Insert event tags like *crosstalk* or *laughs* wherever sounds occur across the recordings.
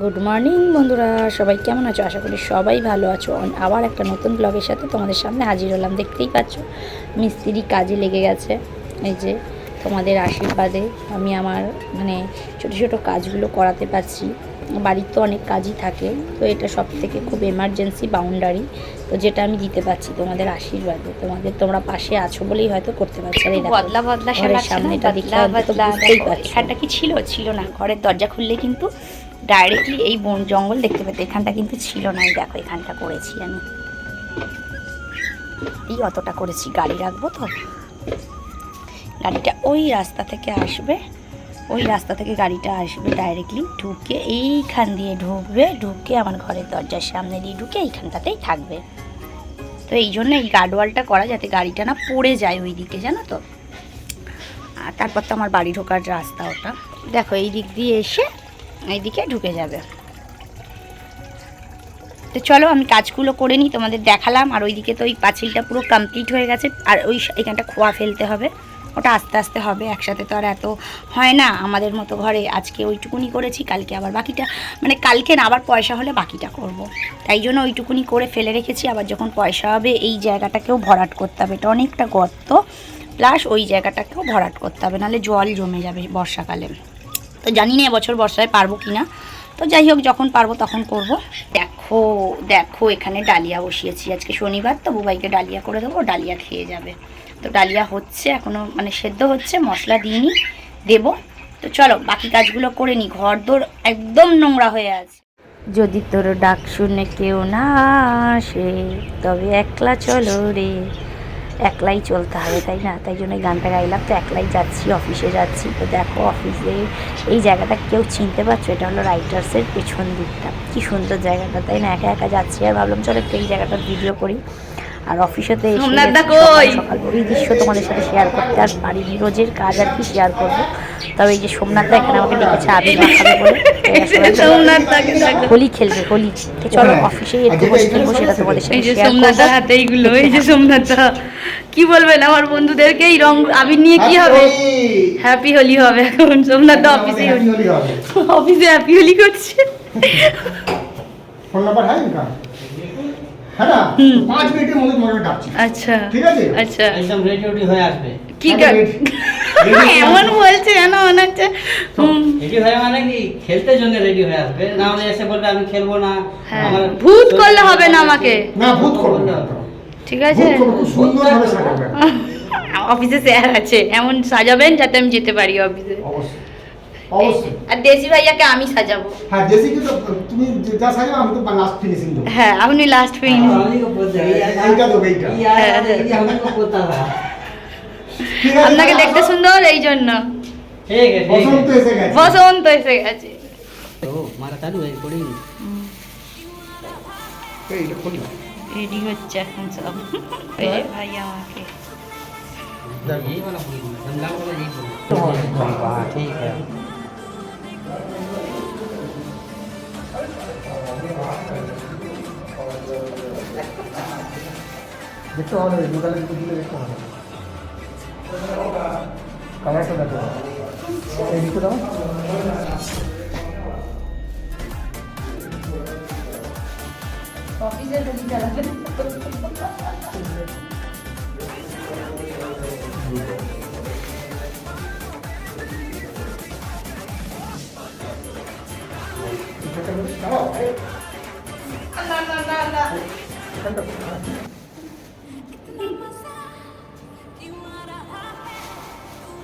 Good morning বন্ধুরা সবাই কেমন আছো? আশা করি সবাই ভালো আছো। আবার একটা নতুন ব্লগের সাথে তোমাদের সামনে হাজির হলাম। দেখতেই পাচ্ছ মিস্ত্রি কাজে লেগে গেছে। এই যে তোমাদের আশীর্বাদে আমি আমার মানে ছোটো ছোটো কাজগুলো করাতে পারছি। বাড়ির তো অনেক কাজই থাকে তো এটা সব থেকে খুব এমার্জেন্সি বাউন্ডারি তো যেটা আমি দিতে পারছি তোমাদের আশীর্বাদে। তোমাদের তোমরা পাশে আছো বলেই হয়তো করতে পারছি। আর এই দেখো, বদলা বদলা সে ঘরের লাগছে না সামনেটা দেখলে বদলা বুঝতেই দেখো, পারছ। এখানটা কি ছিল? ছিল না। ঘরের দরজা খুললে কিন্তু ডাইরেক্টলি এই বন জঙ্গল দেখতে পেতে। এখানটা কিন্তু ছিল না, এই দেখো এখানটা করেছি আমি। এই অতটা করেছি, গাড়ি রাখব তো। গাড়িটা ওই রাস্তা থেকে আসবে, ওই রাস্তা থেকে গাড়িটা আসবে ডাইরেক্টলি ঢুকে এইখান দিয়ে ঢুকবে, ঢুকে আমার ঘরের দরজার সামনে দিয়ে ঢুকে এইখানটাতেই থাকবে। তো এই জন্য এই গার্ডওয়ালটা করা যাতে গাড়িটা না পড়ে যায় ওই দিকে জানো তো? আর তারপর তো আমার বাড়ি ঢোকার রাস্তা ওটা। দেখো এই দিক দিয়ে এসে এইদিকে ঢুকে যাবে। তো চলো, আমি কাজগুলো করে নিই, তোমাদের দেখালাম। আর ওইদিকে তো ওই পাঁচিলটা পুরো কমপ্লিট হয়ে গেছে। আর ওই এখানটা খোয়া ফেলতে হবে। ওটা আস্তে আস্তে হবে। একসাথে তো আর এত হয় না আমাদের মতো ঘরে। আজকে ওইটুকুনি করেছি, কালকে আবার বাকিটা। মানে কালকে না, আবার পয়সা হলে বাকিটা করব। তাই জন্য ওইটুকুনি করে ফেলে রেখেছি। আবার যখন পয়সা হবে, এই জায়গাটাকেও ভরাট করতে হবে। এটা অনেকটা গর্ত। প্লাস ওই জায়গাটাকেও ভরাট করতে হবে। নাহলে জল জমে যাবে বর্ষাকালে। তো জানি না এবছর বর্ষায় পারব কি না তো যাই হোক, যখন পারব তখন করব। দেখো দেখো, এখানে ডালিয়া বসিয়েছি। আজকে শনিবার, তো বুবাইকে ডালিয়া করে দেবো ডালিয়া খেয়ে যাবে। তো ডালিয়া হচ্ছে এখনও মানে সেদ্ধ হচ্ছে, মশলা দিইনি, দেবো। তো চলো, বাকি কাজগুলো করে নিই ঘর দোর একদম নোংরা হয়ে আছে। যদি তোর ডাক শুনে কেউ না আসে, তবে একলা চলো রে। একলাই চলতে হবে তাই না? তাই জন্য এই গানটা গাইলাম তো একলাই যাচ্ছি অফিসে যাচ্ছি। তো দেখো অফিসে এই জায়গাটা কেউ চিনতে পারছ? এটা হলো রাইটার্সের পেছন দিকটা। কি সুন্দর জায়গাটা তাই না? একা একা যাচ্ছি। আর ভাবলাম চলো একটু এই জায়গাটার ভিডিও করি। আর অফিসেতে সকাল? সকাল দৃশ্য তোমাদের সাথে শেয়ার করতে আর বাড়ির রোজের কাজ আর কি শেয়ার করব। তবে এই যে সোমনাথটা এখানে আমাকে ডেকেছে আবির বলে। দেখো। হোলি খেলবে হোলি। চলো অফিসে একটু বসে খেলব সেটা তোমাদের সাথে এই যে সোমনাথ হাতে এইগুলো এই যে সোমনাথ। কি বলবেন? আমার বন্ধুদেরকে এই রং আবির নিয়ে কি হবে? হ্যাপি হোলি হবে এখন সোমনাথ দা অফিসে অফিসে হ্যাপি হোলি করছে। ফোন নাম্বার হ্যাঁ ইনকা হ্যাঁ মিনিটের মধ্যে তোমাকে ডাকছি। আচ্ছা। ঠিক আছে? আচ্ছা। এইসব রেডি হয়ে আসবে। কি এমন বলছে জানো মনে হচ্ছে রেডি হয়ে মানে কি খেলতে জন্য রেডি হয়ে আসবে না হলে এসে বলবে আমি খেলব না হ্যাঁ। ভূত করলে হবে না আমাকে না ভূত করব না ঠিক আছে অফিসে স্যার আছে এমন সাজাবেন যাতে আমি যেতে পারি অফিসে অবশ্যই অবশ্যই আর দেশি ভাইয়াকে আমি সাজাবো হ্যাঁ জেসি কিন্তু তুমি যা সাজাবে আমি তো লাস্ট ফিনিশিং দেবো হ্যাঁ আপনি লাস্ট ফিন আমাদেরকে বলতে এইটা দেবো এইটা এই আর- এই আমাদেরকে হবে। *laughs* আপনাকে দেখতে সুন্দর এই জন্য বসন্ত এসে গেছে। হ্যাঁ? হ্যাঁ, হ্যাঁ, ঠিক দেখতে হবে মোবাইলে দেখতে হবে। কালারটা দেখো এই দিকে দাও অফিসে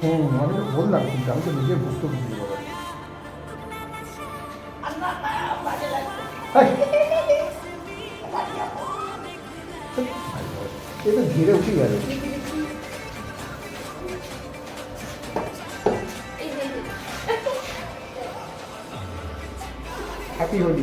হুম আমি বললাম, কিন্তু আমি তো নিজে বুঝতে পারব এটা ধীরে উঠে গেল। হ্যাপি হোলি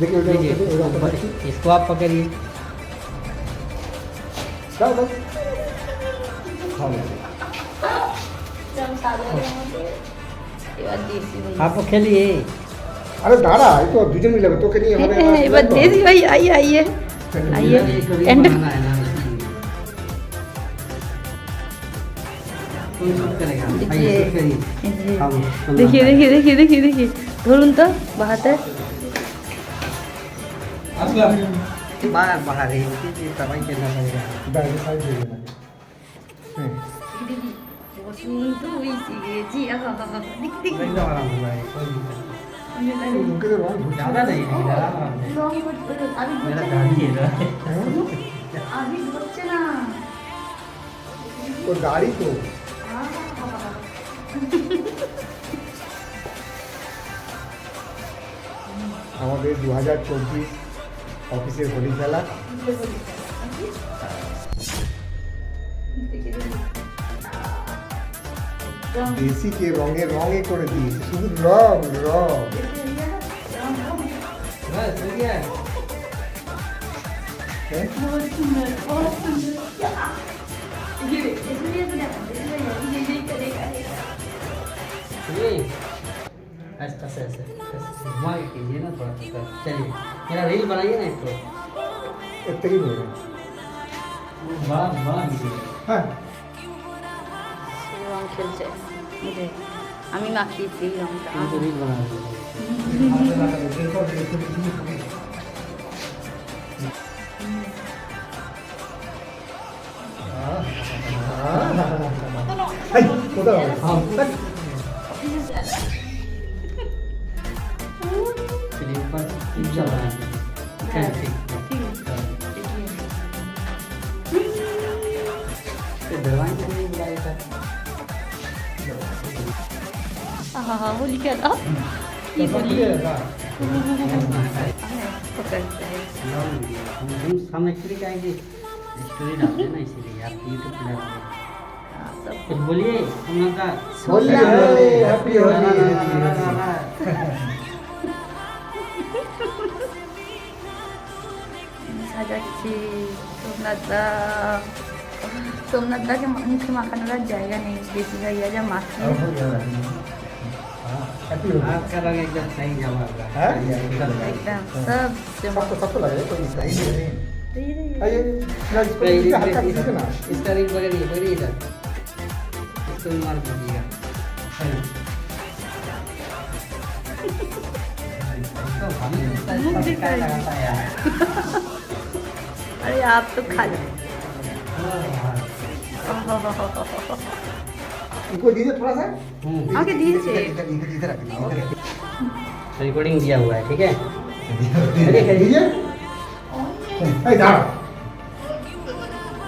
देखिए इसको आप पकड़िए। आपको खेलिए। अरे दादा ये तो दूजन में लगे तो के नहीं हमारे *laughs* तो। देसी भाई आइए आइए। आइए। *laughs* एंड देखिए देखिए देखिए देखिए देखिए ধরুন তো বাহাতে बाहर बाहर रही दवाई करना पड़ेगा দাঁড়া, এই side দিয়ে দে। হ্যাঁ। एकदम आराम हुआ है कोई दिक्कत नहीं। মুখে তো রং ঢুকছে। ज्यादा नहीं नहीं आराम आराम मेरा दाढ़ी है ना আমি ধরছে না ওর গাড়ি তো আমাদের দু হাজার চব্বিশ অফিসের হোলি খেলা। দেশিকে রঙে রঙে করে দিয়েছি। শুধু রং রং। হ্যাঁ? হ্যাঁ? ये ऐसा ऐसे ऐसे ऐसे घुमा के कीजिए ना थोड़ा सा चलिए मेरा रील बनाइए ना इसको এর থেকেই নেবে बड़ा बड़ा कीजिए হ্যাঁ রং খেলছে এই যে, আমি মাখিয়েছি এই রংটা हमको रील बना दीजिए এই, কোথায় হবে? Filipas jalan cantik. Sederhana nih mereka. Ah, huli kan up. Ibu dia. हम सामने इसलिए जाएंगे स्टोरी डालते ना इसीलिए आप यूट्यूब पे कुछ बोलिए हम लोग का होली है, happy होली। সাজাচ্ছি সোমনাথ দা সোমনাথ দাকে মুখে মাখানোর আর জায়গা নেই বেশি ভাইয়া যা মাখিয়ে হ্যাপি হোলি आपका रंग एकदम सही जमा हुआ हाँ? একদম সব সব তো সব তো লাগে कोई नहीं है দেখি, দেখি। आइए ना इसको नीचे हल्का दीजिए ना इसका रिंग पकड़िए पकड़िए इधर कोई मार दीजिएगा है ना अरे आप तो खा इनको दीजिए थोड़ा सा आगे दीजिए इधर इधर रिकॉर्डिंग दिया हुआ है ठीक है? दीजिए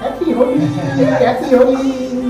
हैप्पी होली हैप्पी होली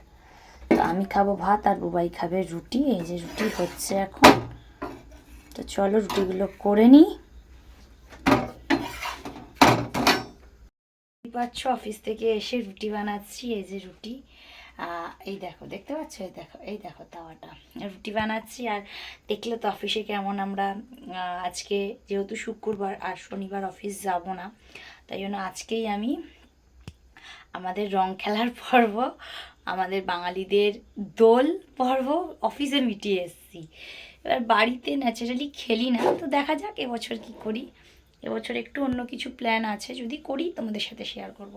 আমি খাব ভাত আর বুবাই খাবে রুটি। এই যে রুটি হচ্ছে এখন। তো চলো রুটিগুলো করে নিই। পাচ্ছ অফিস থেকে এসে রুটি বানাচ্ছি, এই যে রুটি। এই দেখো, দেখতে পাচ্ছ? এই দেখো এই দেখো তাওয়াটা। রুটি বানাচ্ছি আর দেখলে তো অফিসে কেমন আমরা আজকে যেহেতু শুক্রবার আর শনিবার অফিস যাব না, তাই জন্য আজকেই আমি আমাদের রং খেলার পর্ব আমাদের বাঙালিদের দোল পর্ব অফিসে মিটিয়ে এসেছি। এবার বাড়িতে ন্যাচারালি খেলি না, তো দেখা যাক এবছর কি করি। এবছর একটু অন্য কিছু প্ল্যান আছে, যদি করি তোমাদের সাথে শেয়ার করব।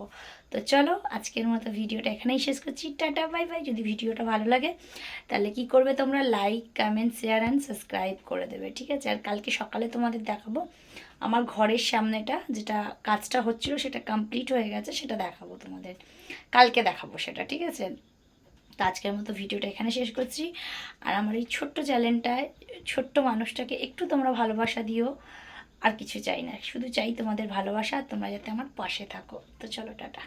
তো চলো, আজকের মতো ভিডিওটা এখানেই শেষ করছি। টাটা বাই বাই যদি ভিডিওটা ভালো লাগে, তাহলে কি করবে তোমরা? Like comment share and subscribe করে দেবে, ঠিক আছে? আর কালকে সকালে তোমাদের দেখাবো। আমার ঘরের সামনেটা যেটা কাজটা হচ্ছিল, সেটা কমপ্লিট হয়ে গেছে, সেটা দেখাবো তোমাদের। কালকে দেখাবো সেটা, ঠিক আছে? তো আজকের মতো ভিডিওটা এখানে শেষ করছি। আর আমার এই ছোট্ট চ্যানেলটায় ছোট্ট মানুষটাকে একটু তোমরা ভালোবাসা দিও। আর কিছু চাই না। শুধু চাই তোমাদের ভালোবাসা আর তোমরা যাতে আমার পাশে থাকো। তো চলো, টাটা।